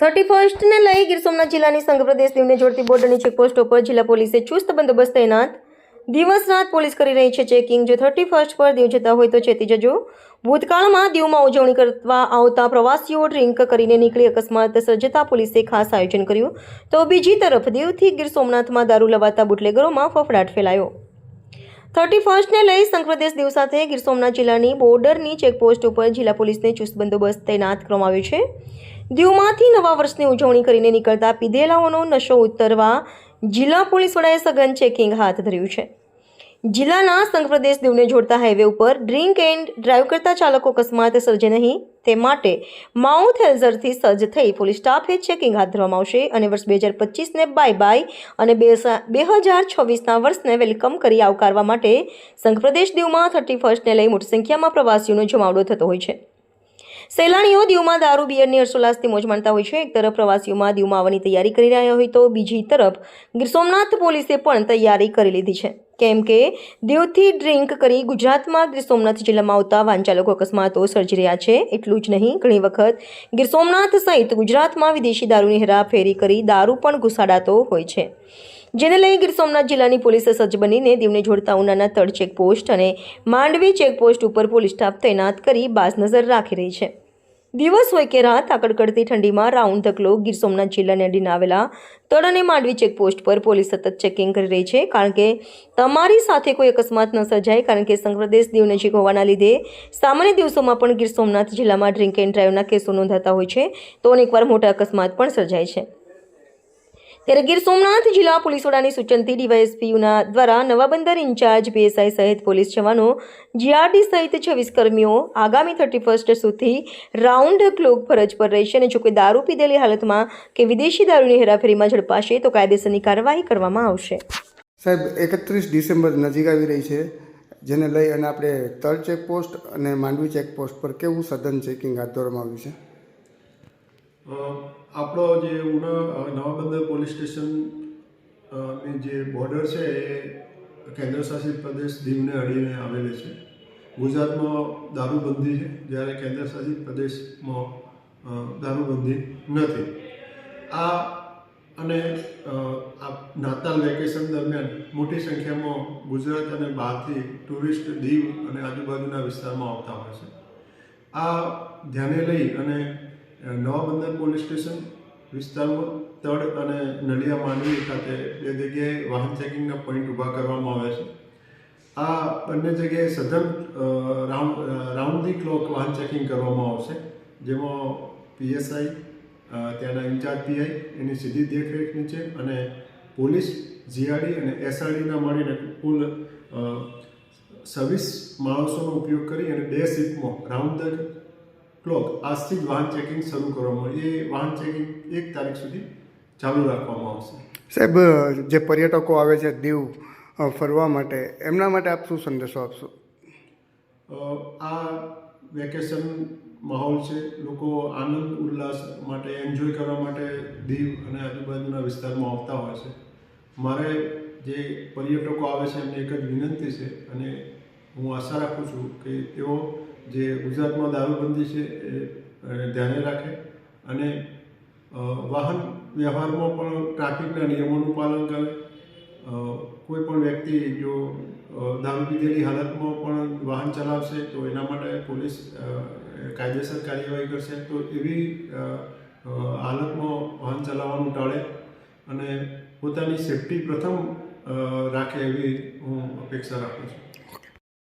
Thirty ફર્સ્ટને લઈ ગીર સોમનાથ જિલ્લાની સંઘ પ્રદેશ દીવને જોડતી બોર્ડરની ચેકપોસ્ટ ઉપર જિલ્લા પોલીસે ચુસ્ત બંદોબસ્ત તૈનાત. દિવસ રાત પોલીસ કરી રહી છે ચેકિંગ. જો થર્ટી ફર્સ્ટ પર દીવ જતા હોય તો ચેતી જજો. ભૂતકાળમાં દીવમાં ઉજવણી કરવા આવતા પ્રવાસીઓ ડ્રિંક કરીને નીકળી અકસ્માત સર્જતા પોલીસે ખાસ આયોજન કર્યું. તો બીજી તરફ દીવથી ગીર સોમનાથમાં દારૂ લવાતા બુટલેગરોમાં ફફડાટ ફેલાયો. થર્ટી ફર્સ્ટને લઈ સંઘપ્રદેશ દીવ સાથે ગીર સોમનાથ જિલ્લાની બોર્ડરની ચેકપોસ્ટ ઉપર જિલ્લા પોલીસને ચુસ્ત બંદોબસ્ત તૈનાત કરવામાં આવ્યો છે. દીવમાંથી નવા વર્ષની ઉજવણી કરીને નીકળતા પીધેલાઓનો નશો ઉતરવા જિલ્લા પોલીસ વડાએ સઘન ચેકિંગ હાથ ધર્યું છે. જિલ્લાના સંઘપ્રદેશ દીવને જોડતા હાઈવે ઉપર ડ્રિંક એન્ડ ડ્રાઈવ કરતા ચાલકો અકસ્માત સર્જે નહીં, તે માટે માઉથ હેલ્ઝરથી સજ્જ થઈ પોલીસ સ્ટાફે ચેકિંગ હાથ ધરવામાં આવશે અને વર્ષ બે હજાર પચીસને બાય બાય અને બે હજાર છવ્વીસના વર્ષને વેલકમ કરી આવકારવા માટે સંઘપ્રદેશ દીવમાં થર્ટી ફર્સ્ટને લઈ મોટી સંખ્યામાં પ્રવાસીઓનો જમાવડો થતો હોય છે. સહેલાણીઓ દીવમાં દારૂ, બિયરની હર્ષોલ્લાસથી મોજ માણતા હોય છે. એક તરફ પ્રવાસીઓમાં દીવમાં આવવાની તૈયારી કરી રહ્યા હોય તો બીજી તરફ ગીર સોમનાથ પોલીસે પણ તૈયારી કરી લીધી છે. કેમ કે દેવથી ડ્રિંક કરી ગુજરાતમાં ગીર સોમનાથ જિલ્લામાં આવતા વાંચાલકો અકસ્માતો સર્જી રહ્યા છે. એટલું જ નહીં, ઘણી વખત ગીર સોમનાથ સહિત ગુજરાતમાં વિદેશી દારૂની હેરાફેરી કરી દારૂ પણ ઘુસાડાતો હોય છે. જેને લઈ ગીર સોમનાથ જિલ્લાની પોલીસે સજ્જ બનીને દીવને જોડતા ઉનાના તળ ચેકપોસ્ટ અને માંડવી ચેકપોસ્ટ ઉપર પોલીસ સ્ટાફ તૈનાત કરી બાજ નજર રાખી રહી છે. દિવસ હોય કે રાત આકડકડતી ઠંડીમાં round the clock Gir Somnath જિલ્લાને અડીને આવેલા તળ અને માંડવી ચેકપોસ્ટ પર પોલીસ સતત ચેકિંગ કરી રહી છે, કારણ કે તમારી સાથે કોઈ અકસ્માત ન સર્જાય, કારણ કે સંઘપ્રદેશ દીવ નજીક હોવાના લીધે સામાન્ય દિવસોમાં પણ ગીર સોમનાથ જિલ્લામાં ડ્રિંક એન્ડ ડ્રાઈવના કેસો નોંધાતા હોય છે, તો અનેકવાર મોટા અકસ્માત પણ સર્જાય છે. ત્યારે ગીર સોમનાથ જિલ્લા પોલીસ વડાની સૂચનથી ડીવાયએસપીયુના દ્વારા નવા બંદર ઇન્ચાર્જ પીએસઆઈ સહિત પોલીસ જવાનો જીઆરડી સહિત છવ્વીસ કર્મીઓ આગામી થર્ટી ફર્સ્ટ સુધી રાઉન્ડ ક્લોક ફરજ પર રહેશે અને જો કોઈ દારૂ પીધેલી હાલતમાં કે વિદેશી દારૂની હેરાફેરીમાં ઝડપાશે તો કાયદેસરની કાર્યવાહી કરવામાં આવશે. સાહેબ એકત્રીસ ડિસેમ્બર નજીક આવી રહી છે જેને લઈ અને આપણે તળ ચેકપોસ્ટ અને માંડવી ચેકપોસ્ટ પર કેવું સઘન ચેકિંગ હાથ ધરવામાં આવ્યું છે? આપણો જે ઉના નવાબંદર પોલીસ સ્ટેશનની જે બોર્ડર છે, એ કેન્દ્રશાસિત પ્રદેશ દીવને અડીને આવેલી છે. ગુજરાતમાં દારૂબંધી છે, જ્યારે કેન્દ્રશાસિત પ્રદેશમાં દારૂબંધી નથી. આ અને નાતાલ વેકેશન દરમિયાન મોટી સંખ્યામાં ગુજરાત અને બહારથી ટુરિસ્ટ દીવ અને આજુબાજુના વિસ્તારમાં આવતા હોય છે. આ ધ્યાને લઈ અને નવા બંદર પોલીસ સ્ટેશન વિસ્તારમાં તળ અને નલિયા માંડવી ખાતે બે જગ્યાએ વાહન ચેકિંગના પોઈન્ટ ઊભા કરવામાં આવે છે. આ બંને જગ્યાએ સઘન રાઉન્ડ રાઉન્ડ ધી ક્લોક વાહન ચેકિંગ કરવામાં આવશે, જેમાં પીએસઆઈ ત્યાંના ઇન્ચાર્જ પીઆઈ, એની સીધી દેખરેખ નીચે અને પોલીસ, જીઆરડી અને એસઆરડીના મળીને કુલ સવીસ માણસોનો ઉપયોગ કરી અને બે શિફ્ટમાં રાઉન્ડ ક્લોક આજથી જ વાહન ચેકિંગ શરૂ કરવામાં એ વાહન ચેકિંગ એક તારીખ સુધી ચાલુ રાખવામાં આવશે. સાહેબ જે પર્યટકો આવે છે દીવ ફરવા માટે એમના માટે આપ શું સંદેશો આપશો? આ વેકેશન માહોલ છે. લોકો આનંદ ઉલ્લાસ માટે એન્જોય કરવા માટે દીવ અને આજુબાજુના વિસ્તારમાં આવતા હોય છે. મારે જે પર્યટકો આવે છે એમને એક જ વિનંતી છે અને હું આશા રાખું છું કે તેઓ જે ગુજરાતમાં દારૂબંધી છે એ ધ્યાને રાખે અને વાહન વ્યવહારમાં પણ ટ્રાફિકના નિયમોનું પાલન કરે. કોઈ પણ વ્યક્તિ જો દારૂ પીધેલી હાલતમાં પણ વાહન ચલાવશે તો એના માટે પોલીસ કાયદેસર કાર્યવાહી કરશે તો એવી હાલતમાં વાહન ચલાવવાનું ટાળે અને પોતાની સેફટી પ્રથમ રાખે એવી હું અપેક્ષા રાખું છું.